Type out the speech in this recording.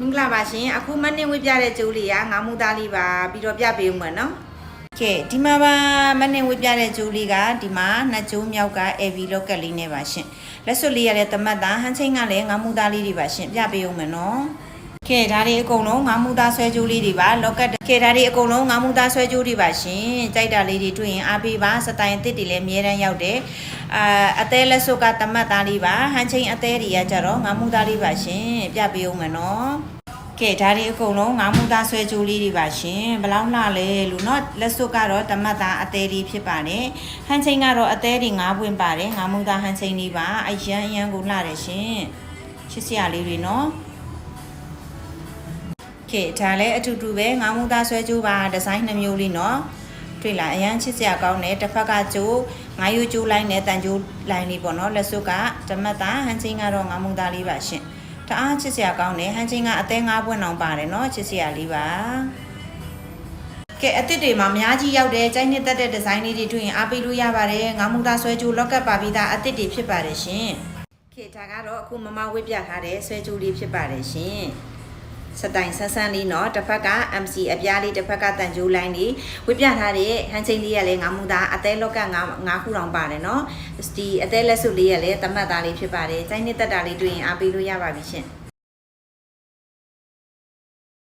မင်္ဂလာပါရှင်အခုမနေ့ဝေးပြတဲ့ကျိုးလေးကငါးမူသားလေးပါပြီးတော့ပြပေးဦးမယ်နော်ကဲဒီမှာပါမနေ့ဝေးပြတဲ့ကျိုးလေးကဒီမှာနှစ်ကျိုးမြောက်က AV locket လေးနဲ့ပါရှင်လက်စွပ်လေးရတဲ့တမတ်သားဟန်ချင်းကလည်းငါးမူသားလေးတွေပါရှင်ပြပေးဦးမယ်နော် ကဲဒါတွေအကုန်လုံးငါးမူသားဆွဲကြိုးလေးတွေပါ locket ကဲဒါတွေအကုန်လုံးငါးမူသားဆွဲကြိုးတွေပါရှင်ကြိုက်တာလေးတွေတွေ့ရင်အားပေးပါစတိုင်အစ်စ်တွေလည်းအများတန်းရောက်တယ်အာအသေးလက်စွပ်ကတမတ်သားလေးပါဟန်ချင်းအသေးတွေကကြတော့ငါးမူသားလေးပါရှင်ပြပေးဦးမယ်နော် ကဲဒါတွေအကုန်လုံးငါးမူသားဆွဲကြိုးလေးတွေပါရှင်ဘယ်လောက်လှလဲလို့เนาะလက်စွပ်ကတော့တမတ်သားအသေးလေးဖြစ်ပါတယ်ဟန်ချင်းကတော့အသေးတွေငါးပွင့်ပါတယ်ငါးမူသားဟန်ချင်းလေးပါအရန်အရန်ကိုလှတယ်ရှင်ချစ်စရာလေးတွေเนาะ ခေဒါလည်းအတူတူပဲငါမူသားဆွဲကြိုးပါဒီဇိုင်းနှမျိုးလေးနော်တွေ့လားအရန်ချစ်စရာကောင်းတယ်တစ်ဖက်ကကြိုးငါယူကြိုးလိုက်နဲ့တန်ကြိုးလိုင်းလေးပေါ့နော်လက်စွပ်ကဓမတ်သားဟန်ချင်းကတော့ငါမူသားလေးပါရှင်တအားချစ်စရာကောင်းတယ်ဟန်ချင်းကအသေး၅ပွင့်အောင်ပါတယ်နော်ချစ်စရာလေးပါကဲအစ်စ်တွေမှာအများကြီးရောက်တယ်ကြိုက်နှစ်သက်တဲ့ဒီဇိုင်းလေးတွေတွေ့ရင်အားပေးလို့ရပါတယ်ငါမူသားဆွဲကြိုးလော့ကပ်ပါပြီးသားအစ်စ်တွေဖြစ်ပါတယ်ရှင်ခေဒါကတော့အခုမမဝေ့ပြထားတဲ့ဆွဲကြိုးလေးဖြစ်ပါတယ်ရှင် စတိုင်ဆန်းဆန်းလေးเนาะတစ်ဖက်က MC အပြားလေးတစ်ဖက်ကတန်ကြိုးလိုင်းလေးဝေးပြထားတဲ့ဟန်ချင်းလေးကလည်းငါမူသားအသေးလော့ကတ်ငါငါခုတောင်ပါတယ်เนาะဒီအသေးလက်စုလေးကလည်းတမတ်သားလေးဖြစ်ပါတယ်ကြိုက်နှစ်သက်တာလေးတွေ့ရင်အားပေးလို့ရပါပြီရှင်